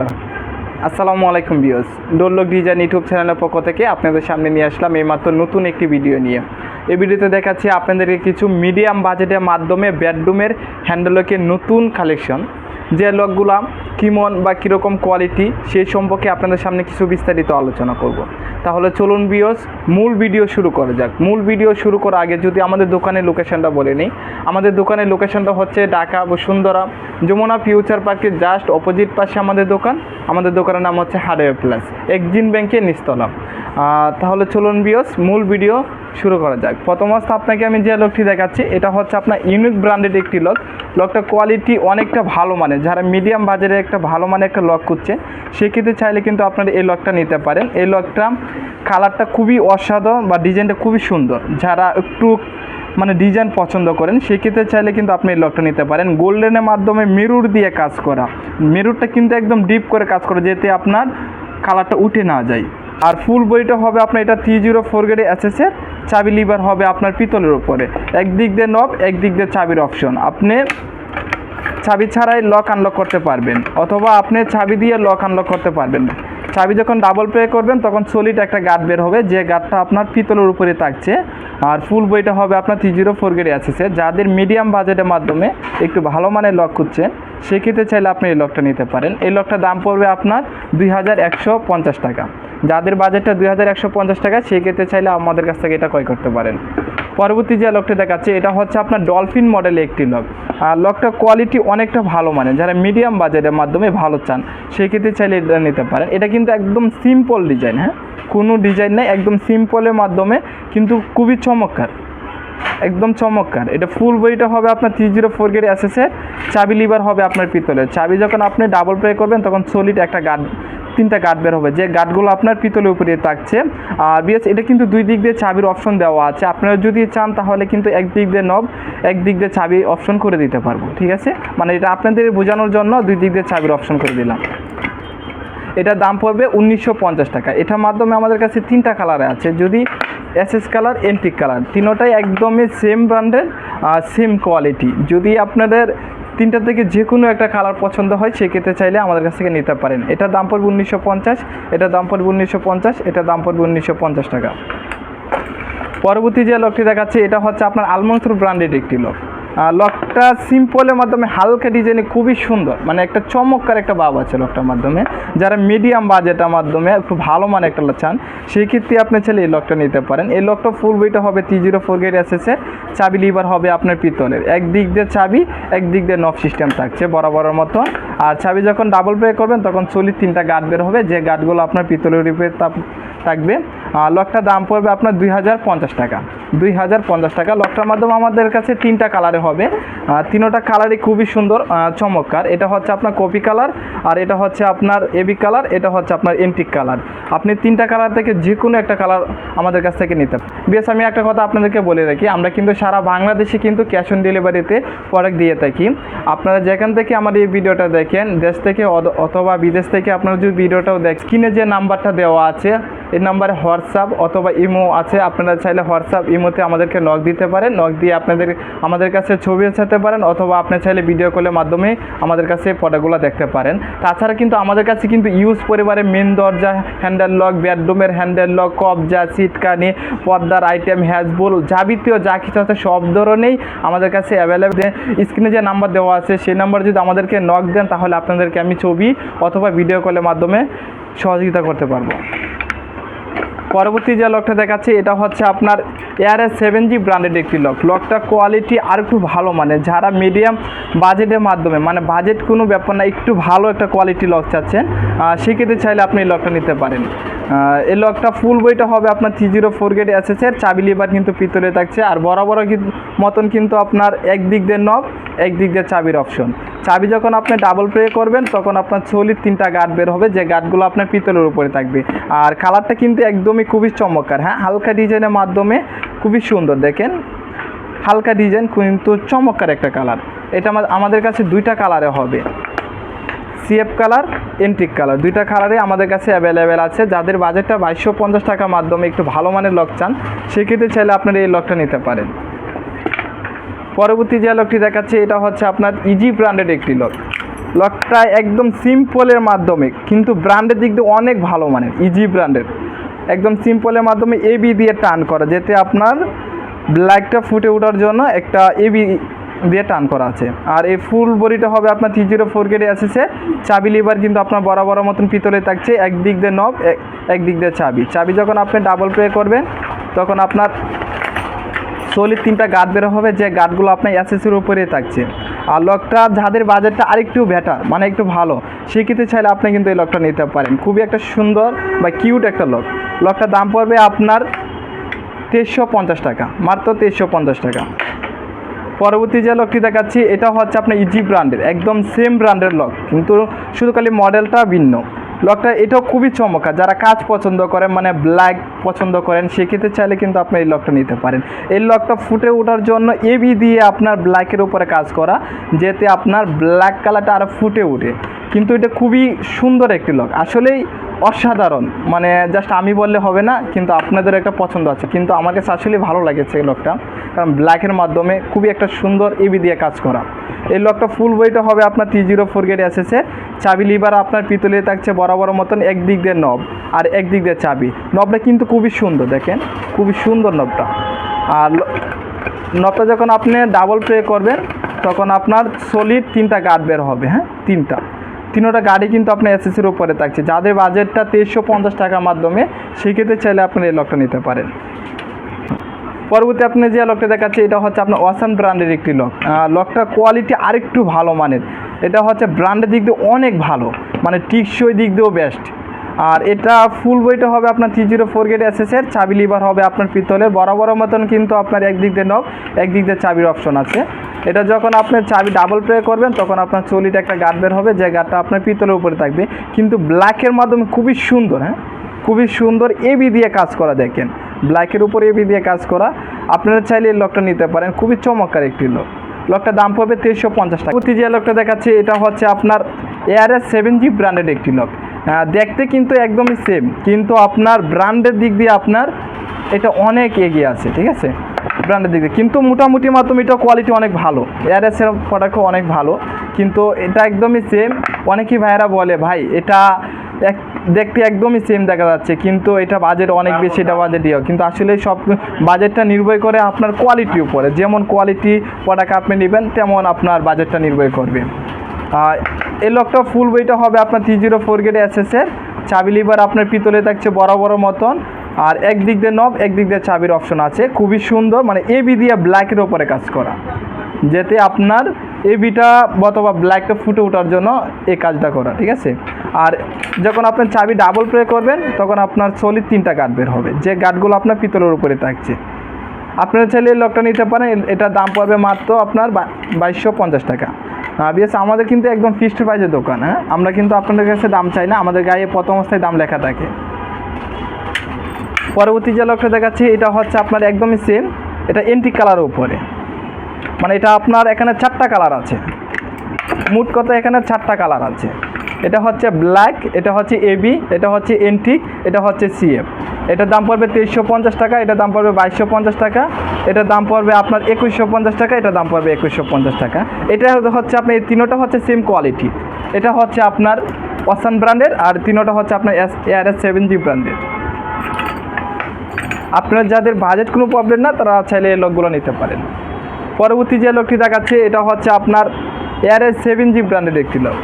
আসসালামু আলাইকুম বিয়স ডোল্লক ডিজাইন ইউটিউব চ্যানেলের পক্ষ থেকে আপনাদের সামনে নিয়ে আসলাম এইমাত্র নতুন একটি ভিডিও নিয়ে। এই ভিডিওতে দেখাচ্ছি আপনাদেরকে কিছু মিডিয়াম বাজেটের মাধ্যমে বেডরুমের হ্যান্ডলকের নতুন কালেকশন। যে লকগুলো কিমন বা কীরকম কোয়ালিটি, সেই সম্পর্কে আপনাদের সামনে কিছু বিস্তারিত আলোচনা করব। তাহলে চলুন বিয়স মূল ভিডিও শুরু করা যাক। মূল ভিডিও শুরু করার আগে যদি আমাদের দোকানের লোকেশনটা বলে নিই, আমাদের দোকানের লোকেশনটা হচ্ছে ঢাকা বসুন্ধরা, যমুনা ফিউচার পার্কের জাস্ট অপোজিট পাশে আমাদের দোকান। আমাদের দোকানের নাম হচ্ছে হার্ডওয়্যার প্লাস, এক্সিন ব্যাংকের নিস্তলা। তাহলে চলুন বিয়স মূল ভিডিও শুরু করা যাক। প্রথমত আপনাকে আমি যে লকটি দেখাচ্ছি, এটা হচ্ছে আপনার ইউনিক ব্র্যান্ডেড একটি লক। লকটা কোয়ালিটি অনেকটা ভালো মানে যারা মিডিয়াম বাজারে একটা ভালো মানে একটা লক করছে সেক্ষেত্রে চাইলে কিন্তু আপনারা এই লকটা নিতে পারেন। এই লকটা কালারটা খুবই অসাধারণ বা ডিজাইনটা খুবই সুন্দর। যারা একটু মানে ডিজাইন পছন্দ করেন, সেক্ষেত্রে চাইলে কিন্তু আপনি এই লকটা নিতে পারেন। গোল্ডেনের মাধ্যমে মিরুর দিয়ে কাজ করা। মিরুরটা কিন্তু একদম ডিপ করে কাজ করে, যেতে আপনার কালারটা উঠে না যায়। আর ফুল বইটা হবে আপনার এটা থ্রি জিরো ফোর গ্রেডে এসএসের চাবি লিভার হবে আপনার পিতলের উপরে। একদিক দিয়ে নব একদিক দিয়ে চাবির অপশন আপনি চাবি ছাড়াই লক আনলক করতে পারবেন, অথবা আপনি চাবি দিয়ে লক আনলক করতে পারবেন। চাবি যখন ডাবল প্লে করবেন, তখন সলিড একটা গার্ড বের হবে। যে গার্ডটা আপনার পিতলের উপরে থাকছে। আর ফুল বইটা হবে আপনার থ্রি জিরো ফোর গ্রেডে আছে যাদের মিডিয়াম বাজেটের মাধ্যমে একটু ভালো মানের লক খুঁজছেন, সেক্ষেত্রে চাইলে আপনি এই লকটা নিতে পারেন। এই লকটার দাম পড়বে আপনার দুই হাজার একশো পঞ্চাশ টাকা। যাদের বাজেটটা দুই হাজার একশো পঞ্চাশ টাকা, সেক্ষেত্রে চাইলে আমাদের কাছ থেকে এটা ক্রয় করতে পারেন। পরবর্তী যে লকটা দেখাচ্ছে, এটা হচ্ছে আপনার ডলফিন মডেলের একটি লক আর লকটা কোয়ালিটি অনেকটা ভালো মানে যারা মিডিয়াম বাজেটের মাধ্যমে ভালো চান সেক্ষেত্রে চাইলে এটা নিতে পারেন। এটা কিন্তু একদম সিম্পল ডিজাইন হ্যাঁ? কোনো ডিজাইন নেই, একদম সিম্পলের মাধ্যমে, কিন্তু খুবই চমৎকার। একদম চমৎকার। এটা ফুল বইটা হবে আপনার থ্রি জিরো ফোর গেট এসেসের চাবি লিভার হবে আপনার পিতলের। চাবি যখন আপনি ডাবল প্লে করবেন, তখন সলিড একটা গার্ড তিনটা গার্ড বের হবে। যে গার্ডগুলো আপনার পিতলের উপরে থাকছে আর বিএস, এটা কিন্তু দুই দিক দিয়ে চাবির অপশন দেওয়া আছে। আপনারা যদি চান, তাহলে কিন্তু এক দিক দিয়ে নব এক দিক দিয়ে চাবি অপশন করে দিতে পারব, ঠিক আছে? মানে এটা আপনাদের বোঝানোর জন্য দুই দিক দিয়ে চাবির অপশন করে দিলাম। এটার দাম পড়বে উনিশশো পঞ্চাশ টাকা। এটার মাধ্যমে আমাদের কাছে তিনটা কালারে আছে। যদি এসএস কালার এন্টিক কালার তিনোটাই একদমই সেম ব্র্যান্ডের সেম কোয়ালিটি যদি আপনাদের তিনটা থেকে যে কোনো একটা কালার পছন্দ হয়, সেক্ষেত্রে চাইলে আমাদের কাছ থেকে নিতে পারেন। এটা দাম পড়বে উনিশশো পঞ্চাশ, এটা দাম পড়বে উনিশশো পঞ্চাশ, এটা দাম পড়বে উনিশশো পঞ্চাশ টাকা। পরবর্তী যে লকটি দেখাচ্ছে, এটা হচ্ছে আপনার আলমন্ত্র ব্র্যান্ডেড একটি লক লকটা সিম্পলের মাধ্যমে হালকা ডিজাইনে খুবই সুন্দর। মানে একটা চমৎকার একটা ভাব আছে লকটার মাধ্যমে। যারা মিডিয়াম বাজেটের মাধ্যমে একটু ভালো মানে একটা চান সেই ক্ষেত্রে আপনি চাইলে এই লকটা নিতে পারেন। এই লকটা ফুল বইটা হবে থ্রি জিরো ফোর গেট এসেছে চাবি লিভার হবে আপনার পিতলের। একদিক দিয়ে চাবি একদিক দিয়ে নব সিস্টেম থাকছে বরাবরের মতো আর চাবি যখন ডাবল প্লে করবেন, তখন চল্লিশ তিনটা গার্ড বের হবে। যে গার্ডগুলো আপনার পিতলের উপরে থাকবে লকটার দাম পড়বে আপনার দুই হাজার পঞ্চাশ টাকা। দুই হাজার পঞ্চাশ টাকা। লকটার মাধ্যমে আমাদের কাছে তিনটা কালারে হবে। তিনোটা কালারই খুবই সুন্দর চমৎকার। এটা হচ্ছে আপনার কপি কালার আর এটা হচ্ছে আপনার এবি কালার এটা হচ্ছে আপনার এন্টিক কালার আপনি তিনটা কালার থেকে যে কোনো একটা কালার আমাদের কাছ থেকে নিতে বেশ, আমি একটা কথা আপনাদেরকে বলে রাখি, আমরা কিন্তু সারা বাংলাদেশে কিন্তু ক্যাশ অন ডেলিভারিতে প্রোডাক্ট দিয়ে থাকি। আপনারা যেখান থেকে আমার এই ভিডিওটা দেখেন, দেশ থেকে অথবা বিদেশ থেকে আপনারা যদি ভিডিওটাও দেখ, স্ক্রিনে যে নাম্বারটা দেওয়া আছে, এই নাম্বারে হোয়াটসঅ্যাপ অথবা ইমো আছে, আপনারা চাইলে হোয়াটসঅ্যাপ ইমোতে আমাদেরকে নক দিতে পারেন। নক দিয়ে আপনাদের, আমাদের কাছে ছবি ছাড়তে পারেন অথবা আপনি চাইলে ভিডিও কলের মাধ্যমে আমাদের কাছে প্রোডাক্টগুলো দেখতে পারেন। তাছাড়া কিন্তু আমাদের কাছে কিন্তু ইউজ পরিবারের মেন দরজা হ্যান্ডেল লক বেডরুমের হ্যান্ডেল লক কবজা সিটকানি পর্দার আইটেম হ্যাজবুল যাবতীয় যা কিছু আছে সব ধরনেরই আমাদের কাছে অ্যাভেলেবেল স্ক্রিনে যে নাম্বার দেওয়া আছে, সেই নাম্বার যদি আমাদেরকে নক দেন, তাহলে আপনাদেরকে আমি ছবি অথবা ভিডিও কলের মাধ্যমে সহযোগিতা করতে পারব। পরবর্তী যে লকটা দেখাচ্ছি, এটা হচ্ছে আপনার এয়ার সেভেন জি ব্র্যান্ডেড একটি লক লকটা কোয়ালিটি আর একটু ভালো মানে যারা মিডিয়াম বাজেটের মাধ্যমে মানে বাজেট কোনো ব্যাপার না, একটু ভালো একটা কোয়ালিটি লক চাচ্ছেন সেক্ষেত্রে চাইলে আপনি এই লকটা নিতে পারেন। এই লকটা ফুল বইটা হবে আপনার থ্রি জিরো ফোর গেট এসেছে চাবি লিভার কিন্তু পিতলে থাকছে, আর কিন্তু- মতন কিন্তু আপনার একদিক দিয়ে নব একদিক দিয়ে চাবির অপশন চাবি যখন আপনি ডাবল প্লে করবেন, তখন আপনার ছলির তিনটা গার্ড বের হবে, যে গার্ডগুলো আপনার পিতলের উপরে থাকবে। আর কালারটা কিন্তু একদমই খুবই চমৎকার হ্যাঁ? হালকা ডিজাইনের মাধ্যমে খুবই সুন্দর, দেখেন? হালকা ডিজাইন কিন্তু চমৎকার একটা কালার এটা আমা- আমাদের কাছে দুইটা কালারে হবে। সিএফ কালার এন্টিক কালার দুইটা কালারে আমাদের কাছে অ্যাভেলেবেল আছে। যাদের বাজেটটা বাইশশো পঞ্চাশ টাকার মাধ্যমে একটু ভালো মানের লক চান, সেক্ষেত্রে চাইলে আপনারা এই লকটা নিতে পারেন। পরবর্তী যে লকটি দেখাচ্ছে, এটা হচ্ছে আপনার ইজি ব্র্যান্ডেড একটি লক লকটা একদম সিম্পলের মাধ্যমে, কিন্তু ব্র্যান্ডের দিক দিয়ে অনেক ভালো মানের ইজি ব্র্যান্ডের একদম সিম্পলের মাধ্যমে এবি দিয়ে টান করা, যেতে আপনার ব্ল্যাকটা ফুটে ওঠার জন্য একটা এবি দিয়ে টান করা আছে। আর এই ফুল বডিটা হবে আপনার থ্রি জিরো ফোর গেটে এসেছে। চাবি লিভার কিন্তু আপনার বড় মতন পিতলে থাকছে। একদিক দিয়ে নব, এক- একদিক দিয়ে চাবি। চাবি যখন আপনি ডাবল প্লে করবেন, তখন আপনার সলিড তিনটা গার্ড বের হবে। যে গার্ডগুলো আপনার অ্যাসেসের উপরে থাকছে। আর লকটা যাদের বাজেটটা আরেকটু বেটার মানে একটু ভালো, সেক্ষেত্রে চাইলে আপনি কিন্তু এই লকটা নিতে পারেন। খুবই একটা সুন্দর বা কিউট একটা লক লকটার দাম পড়বে আপনার তেইশশো পঞ্চাশ টাকা, মাত্র তেইশশো পঞ্চাশ টাকা। পরবর্তী যে লকটি দেখাচ্ছি, এটা হচ্ছে আপনার ইজি ব্র্যান্ডের একদম সেম ব্র্যান্ডের লক কিন্তু শুধু খালি মডেলটা ভিন্ন। লকটা এটাও খুবই চমৎকার, যারা কাজ পছন্দ করেন মানে ব্ল্যাক পছন্দ করেন, সেক্ষেত্রে চাইলে কিন্তু আপনি এই লকটা নিতে পারেন। এই লকটা ফুটে ওঠার জন্য এবি দিয়ে আপনার ব্ল্যাকের উপরে কাজ করা, যেতে আপনার ব্ল্যাক কালারটা আরও ফুটে ওঠে। কিন্তু এটা খুবই সুন্দর একটি লক আসলেই অসাধারণ। মানে জাস্ট আমি বললে হবে না, কিন্তু আপনাদের একটা পছন্দ আছে। কিন্তু আমার কাছে আসলে ভালো লাগেছে এই লোকটা কারণ ব্ল্যাকের মাধ্যমে খুবই একটা সুন্দর এবি দিয়ে কাজ করা। এই লকটা ফুল বইটা হবে আপনার থ্রি জিরো ফোর গেটে এসেছে চাবি লিভার আপনার পিতলে থাকছে বরাবর মতন একদিক দিয়ে নব আর একদিক দিয়ে চাবি। নবটা কিন্তু খুবই সুন্দর, দেখেন। খুবই সুন্দর নবটা আর নবটা যখন আপনি ডাবল প্লে করবেন, তখন আপনার সলিড তিনটা গার্ড বের হবে হ্যাঁ? তিনটা। তিনোটা গাড়ি কিন্তু আপনার এসএসির উপরে থাকছে। যাদের বাজেটটা তেইশশো পঞ্চাশ টাকার মাধ্যমে, সেক্ষেত্রে চাইলে আপনি এই লকটা নিতে পারেন। পরবর্তী আপনি যে লকটা দেখাচ্ছে, এটা হচ্ছে আপনার ওয়াসান ব্র্যান্ডের একটি লক লকটার কোয়ালিটি আরেকটু ভালো মানের। এটা হচ্ছে ব্র্যান্ডের দিক দিয়ে অনেক ভালো মানে টিকসই দিক দিয়েও বেস্ট আর এটা ফুল বইটা হবে আপনার থ্রি জিরো ফোর গেট এসএসের চাবি লিভার হবে আপনার পিতলের। বড় মতন কিন্তু আপনার একদিক দিয়ে নব একদিক দিয়ে চাবির অপশন আছে। এটা যখন আপনি চাবি ডাবল প্লে করবেন, তখন আপনার চলিটা একটা গার্ড বের হবে, যে গার্ডটা আপনার পিতলের উপরে থাকবে। কিন্তু ব্ল্যাকের মাধ্যমে খুবই সুন্দর হ্যাঁ? খুবই সুন্দর এবি দিয়ে কাজ করা, দেখেন। ব্ল্যাকের উপরে এবি দিয়ে কাজ করা। আপনারা চাইলে এই লকটা নিতে পারেন। খুবই চমৎকার একটি লক লকটার দাম পড়বে তেইশশো পঞ্চাশ টাকা। প্রতি যে লকটা দেখাচ্ছে, এটা হচ্ছে আপনার এআরএস সেভেন জি ব্র্যান্ডেড একটি লক দেখতে কিন্তু একদমই সেম কিন্তু আপনার ব্র্যান্ডের দিক দিয়ে আপনার এটা অনেক এগিয়ে আছে, ঠিক আছে? ব্র্যান্ডের দিক কিন্তু মোটামুটি মাধ্যমে এটা কোয়ালিটি অনেক ভালো। এআরএসের প্রোডাক্টও অনেক ভালো। কিন্তু এটা একদমই সেম অনেকেই ভাইয়েরা বলে, ভাই, এটা এক, দেখতে একদমই সেম দেখা যাচ্ছে। কিন্তু এটা বাজেট অনেক বেশি, এটা বাজেট ইয়ে কিন্তু আসলে সব বাজেটটা নির্ভর করে আপনার কোয়ালিটির উপরে। যেমন কোয়ালিটি প্রোডাক্ট আপনি নেবেন, তেমন আপনার বাজেটটা নির্ভর করবে। এই লকটা ফুল বইটা হবে আপনার থ্রি জিরো ফোর গেটে এসএসের চাবি লিভার আপনার পিতলে থাকছে বড় বড় মতন। আর একদিক দিয়ে নব একদিক দিয়ে চাবির অপশন আছে। খুবই সুন্দর মানে এবি দিয়ে ব্ল্যাকের ওপরে কাজ করা। যেতে আপনার এবিটা অথবা ব্ল্যাকটা ফুটে ওঠার জন্য এই কাজটা করা, ঠিক আছে? আর যখন আপনার চাবি ডাবল প্লে করবেন, তখন আপনার সলিড তিনটা গার্ড বের হবে। যে গার্ডগুলো আপনার পিতলের উপরে থাকছে। আপনারা চাইলে এই লকটা নিতে পারেন, এ- এটার দাম পড়বে মাত্র আপনার বাইশশো পঞ্চাশ টাকা। বিএস আমাদের কিন্তু একদম ফিক্সড প্রাইজের দোকান হ্যাঁ? আমরা কিন্তু আপনাদের কাছে দাম চাই না, আমাদের গায়ে প্রথম অবস্থায় দাম লেখা থাকে। পরবর্তী যে লকটা দেখাচ্ছি, এটা হচ্ছে আপনার একদমই সেম এটা এন্টিক কালারের উপরে। মানে এটা আপনার এখানে চারটা কালার আছে। মোট কথা এখানে? চারটা কালার আছে। এটা হচ্ছে ব্ল্যাক এটা হচ্ছে এবি এটা হচ্ছে এন্টিক এটা হচ্ছে সিএফ এটার দাম পড়বে তেইশশো পঞ্চাশ টাকা, এটার দাম পড়বে বাইশশো পঞ্চাশ টাকা। এটার দাম পড়বে আপনার একুশশো পঞ্চাশ টাকা, এটার দাম পড়বে একুশশো পঞ্চাশ টাকা। এটা হচ্ছে আপনার, এই তিনোটা হচ্ছে সেম কোয়ালিটি এটা হচ্ছে আপনার ওয়াসান ব্র্যান্ডের আর তিনোটা হচ্ছে আপনার S AR S seven G ব্র্যান্ডের আপনার যাদের বাজেট কোনো প্রবলেম না, তারা চাইলে এই লকগুলো নিতে পারেন। পরবর্তী যে লকটি দেখাচ্ছে, এটা হচ্ছে আপনার এয়ারএস সেভেন জি ব্র্যান্ডের একটি লক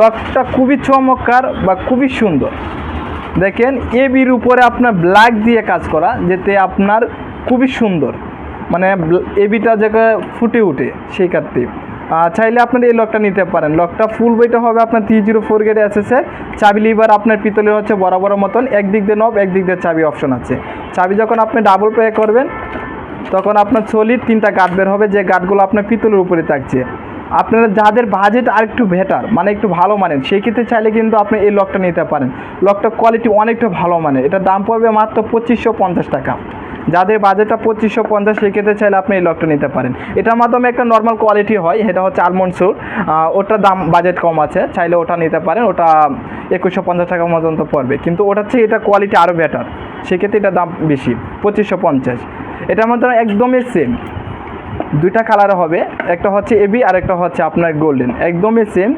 লকটা খুবই চমৎকার বা খুবই সুন্দর। দেখেন এবির উপরে আপনার ব্ল্যাক দিয়ে কাজ করা, যেতে আপনার খুবই সুন্দর। মানে এবিটা জায়গায় ফুটে উঠে সেই কারণে চাইলে আপনার এই লকটা নিতে পারেন। লকটা ফুল বইটা হবে আপনার থ্রি জিরো ফোর গেটে এসেছে চাবি লিভার আপনার পিতলের হচ্ছে বড় মতন, একদিক দিয়ে নব একদিক দিয়ে চাবি অপশন আছে। চাবি যখন আপনি ডাবল প্লে করবেন, তখন আপনার সলিড তিনটা গার্ড বের হবে, যে গার্ডগুলো আপনার পিতলের উপরে থাকছে। আপনারা যাদের বাজেট আর একটু বেটার মানে একটু ভালো মানের, সেই ক্ষেত্রে চাইলে কিন্তু আপনি এই লকটা নিতে পারেন। লকটার কোয়ালিটি অনেকটা ভালো মানে এটা দাম পড়বে মাত্র পঁচিশশো পঞ্চাশ টাকা। যাদের বাজেটটা পঁচিশশো পঞ্চাশ সেই ক্ষেত্রে চাইলে আপনি এই লকটা নিতে পারেন। এটার মাধ্যমে একটা নর্মাল কোয়ালিটি হয়, সেটা হচ্ছে আলমন্ড সুর ওটার দাম বাজেট কম আছে, চাইলে ওটা নিতে পারেন, ওটা একুশশো পঞ্চাশ টাকা পর্যন্ত পড়বে। কিন্তু ওটার চেয়ে এটা কোয়ালিটি আরও বেটার সেক্ষেত্রে এটার দাম বেশি, পঁচিশশো পঞ্চাশ। এটার মধ্যে একদমই সেম দুইটা কালার হবে, একটা হচ্ছে এবি আর একটা হচ্ছে আপনার গোল্ডেন একদমই সেম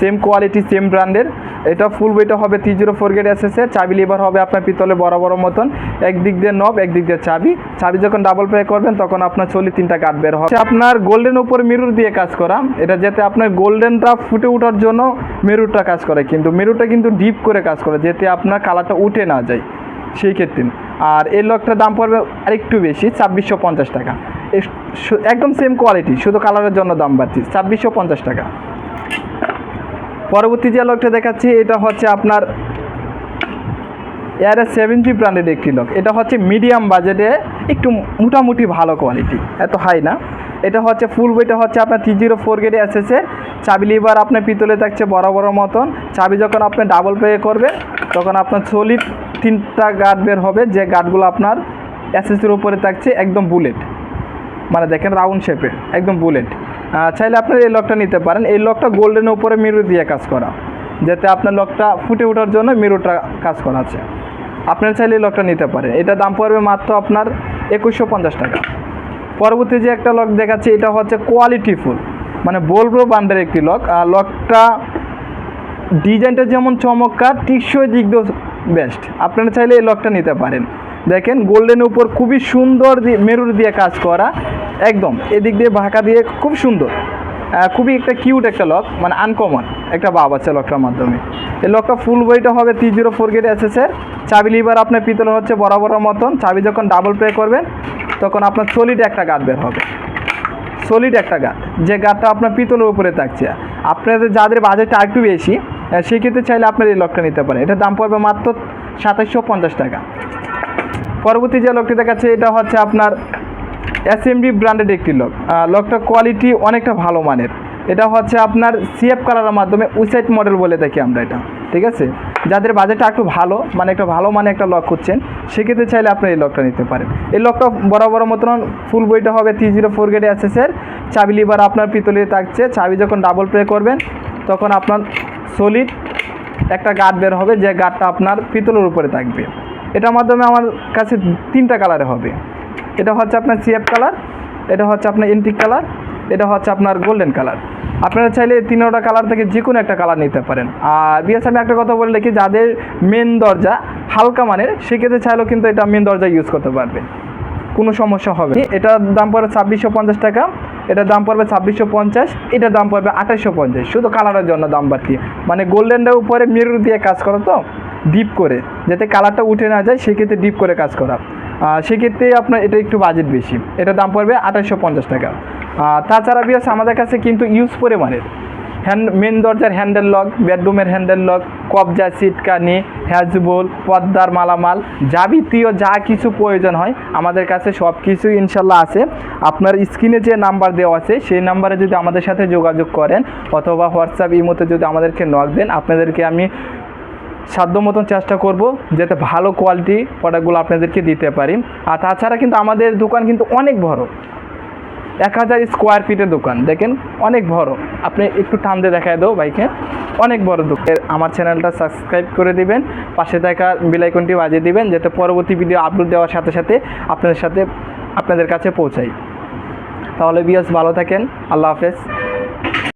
সেম কোয়ালিটি সেম ব্র্যান্ডের এটা ফুল বইটা হবে টি জিরো ফোর গেট এসেছে চাবি লিভার হবে আপনার পিতলে বড় বড় মতন। একদিক দিয়ে নব একদিক দিয়ে চাবি। চাবি যখন ডাবল প্লে করবেন, তখন আপনার চলি তিনটা কাঠ বের হবে। আপনার গোল্ডেন উপর মিরুর দিয়ে কাজ করা। এটা যাতে আপনার গোল্ডেনটা ফুটে ওঠার জন্য মেরুরটা কাজ করে। কিন্তু মেরুটা কিন্তু ডিপ করে কাজ করে, যাতে আপনার কালারটা উঠে না যায়। সেই ক্ষেত্রে। আর এই লকটার দাম পড়বে আরেকটু বেশি, ছাব্বিশশো পঞ্চাশ টাকা। একদম সেম কোয়ালিটি শুধু কালারের জন্য দাম বাড়ছে ছাব্বিশশো পঞ্চাশ টাকা। পরবর্তী যে লকটা দেখাচ্ছি, এটা হচ্ছে আপনার এয়ার সেভেন জি ব্র্যান্ডের একটি লক এটা হচ্ছে মিডিয়াম বাজেটে একটু মোটামুটি ভালো কোয়ালিটি এত হাই না। এটা হচ্ছে ফুল বইটা হচ্ছে আপনার থ্রি জিরো ফোর গেটে এসেছে চাবি লিভার আপনার পিতলে থাকছে বড় বড় মতন। চাবি যখন আপনি ডাবল পে করবেন তখন আপনার সলিড তিনটা গার্ড বের হবে, যে গার্ডগুলো আপনার এসএসির উপরে থাকছে, একদম বুলেট মানে দেখেন রাউন্ড শেপের একদম বুলেট চাইলে আপনার এই লকটা নিতে পারেন। এই লকটা গোল্ডেনের উপরে মিরর দিয়ে কাজ করা। যাতে আপনার লকটা ফুটে ওঠার জন্য মিররটা কাজ করা আছে। আপনার চাইলে এই লকটা নিতে পারেন। এটা দাম পড়বে মাত্র আপনার একুশশো পঞ্চাশ টাকা। পরবর্তী যে একটা লক দেখাচ্ছে, এটা হচ্ছে কোয়ালিটি ফুল। মানে বলব বান্ডের একটি লক। আর লকটা ডিজাইনটা যেমন চমৎকার টিকসই দিক বেস্ট আপনারা চাইলে এই লকটা নিতে পারেন। দেখেন গোল্ডেনের উপর খুবই সুন্দর মেরুর দিয়ে কাজ করা, একদম। এদিক দিয়ে ভাকা দিয়ে খুব সুন্দর। খুবই একটা কিউট একটা লক মানে আনকমন একটা বাব আছে লকটার মাধ্যমে। এই লকটা ফুল বইটা হবে থ্রি জিরো ফোর গেট এসেছে চাবি লিভার আপনার পিতল হচ্ছে বড় মতন। চাবি যখন ডাবল প্লে করবেন, তখন আপনার সলিড একটা গার্ড বের হবে। সলিড একটা গাছ যে গাছটা আপনার পিতলের উপরে থাকছে। আপনাদের যাদের বাজেটটা একটু বেশি সেক্ষেত্রে চাইলে আপনার এই লকটা নিতে পারেন। এটার দাম পড়বে মাত্র সাতাশশো পঞ্চাশ টাকা। পরবর্তী যে লকটি দেখাচ্ছে, এটা হচ্ছে আপনার এসএমডি ব্র্যান্ডেড একটি লক লকটার কোয়ালিটি অনেকটা ভালো মানের। এটা হচ্ছে আপনার সিএফ কালারের মাধ্যমে উইসাইড মডেল বলে থাকি আমরা এটা। ঠিক আছে? যাদের বাজেটটা একটু ভালো মানে একটা ভালো মানে একটা লক করছেন সেক্ষেত্রে চাইলে আপনি এই লকটা নিতে পারেন। এই লকটা বড় মতন ফুল বইটা হবে থ্রি জিরো ফোর গেটে এসেসের চাবি লিভার আপনার পিতলে থাকছে। চাবি যখন ডাবল প্লে করবেন, তখন আপনার সলিড একটা গার্ড বের হবে, যে গার্ডটা আপনার পিতলের উপরে থাকবে। এটার মাধ্যমে আমার কাছে তিনটা কালারে হবে। এটা হচ্ছে আপনার সিএফ কালার এটা হচ্ছে আপনার এন্টিক কালার এটা হচ্ছে আপনার গোল্ডেন কালার আপনারা চাইলে তিনোটা কালার থেকে যে কোনো একটা কালার নিতে পারেন। আর বিএস আমি একটা কথা বলে রাখি, যাদের মেন দরজা হালকা মানের, সেক্ষেত্রে চাইলেও কিন্তু এটা মেন দরজা ইউজ করতে পারবে। কোনো সমস্যা হবে। এটার দাম পড়বে ছাব্বিশশো পঞ্চাশ টাকা। এটার দাম পড়বে ছাব্বিশশো পঞ্চাশ এটার দাম পড়বে আঠাশশো পঞ্চাশ। শুধু কালারের জন্য দাম বাড়তি। মানে গোল্ডেনটার উপরে মিরর দিয়ে কাজ করা তো ডিপ করে। যাতে কালারটা উঠে না যায়, সেক্ষেত্রে ডিপ করে কাজ করা। সেক্ষেত্রে আপনার এটা একটু বাজেট বেশি। এটার দাম পড়বে আঠাশশো পঞ্চাশ টাকা। তাছাড়া বিয়াস আমাদের কাছে কিন্তু ইউজ পরিমাণের। হ্যান্ড মেন দরজার হ্যান্ডেল লক বেডরুমের হ্যান্ডেল লক কবজা সিটকানি হ্যাজবোল পদ্মার মালামাল, যাবতীয় যা কিছু প্রয়োজন হয় আমাদের কাছে সব কিছু ইনশাল্লাহ আছে। আপনার স্ক্রিনে যে নাম্বার দেওয়া আছে, সেই নাম্বারে যদি আমাদের সাথে যোগাযোগ করেন অথবা হোয়াটসঅ্যাপ ইমোতে যদি আমাদেরকে নক দেন, আপনাদেরকে আমি সাধ্য মতন চেষ্টা করব যাতে ভালো কোয়ালিটি প্রোডাক্টগুলো আপনাদেরকে দিতে পারি। আর তাছাড়া কিন্তু আমাদের দোকান কিন্তু অনেক বড়। এক হাজার স্কোয়ার ফিটের দোকান। দেখেন, অনেক বড়। আপনি একটু টান দিয়ে দেখায় দেবো বাইকে অনেক বড় দোকান। আমার চ্যানেলটা সাবস্ক্রাইব করে দিবেন। পাশে থাকা বিলাইকনটি বাজিয়ে দিবেন, যাতে পরবর্তী ভিডিও আপলোড দেওয়ার সাথে সাথে আপনাদের সাথে আপনাদের কাছে পৌঁছাই। তাহলে বিয়াস ভালো থাকেন। আল্লাহ হাফেজ।